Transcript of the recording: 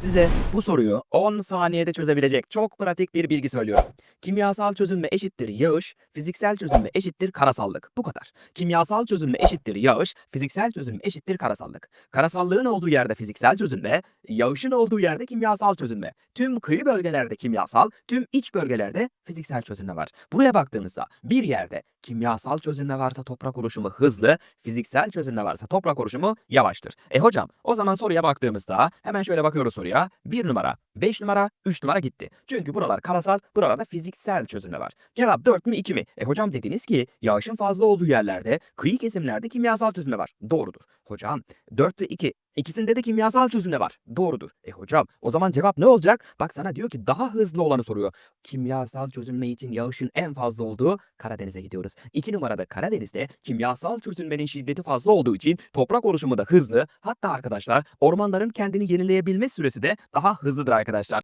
Bakın size bu soruyu 10 saniyede çözebilecek çok pratik bir bilgi söylüyorum. Kimyasal çözünme eşittir yağış, fiziksel çözünme eşittir karasallık. Bu kadar. Kimyasal çözünme eşittir yağış, fiziksel çözünme eşittir karasallık. Karasallığın olduğu yerde fiziksel çözünme, yağışın olduğu yerde kimyasal çözünme. Tüm kıyı bölgelerde kimyasal, tüm iç bölgelerde fiziksel çözünme var. Buraya baktığınızda bir yerde kimyasal çözünme varsa toprak oluşumu hızlı, fiziksel çözünme varsa toprak oluşumu yavaştır. E hocam o zaman soruya baktığımızda hemen şöyle bakıyoruz soruya. 1 numara, 5 numara, 3 numara gitti. Çünkü buralar karasal, buralarda fiziksel çözünme var. Cevap 4 mü 2 mi? E hocam dediniz ki yağışın fazla olduğu yerlerde, kıyı kesimlerde kimyasal çözünme var. Doğrudur. Hocam 4 ve 2. İkisinde de kimyasal çözünme var. Doğrudur. E hocam o zaman cevap ne olacak? Bak sana diyor ki daha hızlı olanı soruyor. Kimyasal çözünme için yağışın en fazla olduğu Karadeniz'e gidiyoruz. 2 numarada Karadeniz'de kimyasal çözünmenin şiddeti fazla olduğu için toprak oluşumu da hızlı. Hatta arkadaşlar ormanların kendini yenileyebilme süresi de daha hızlıdır arkadaşlar.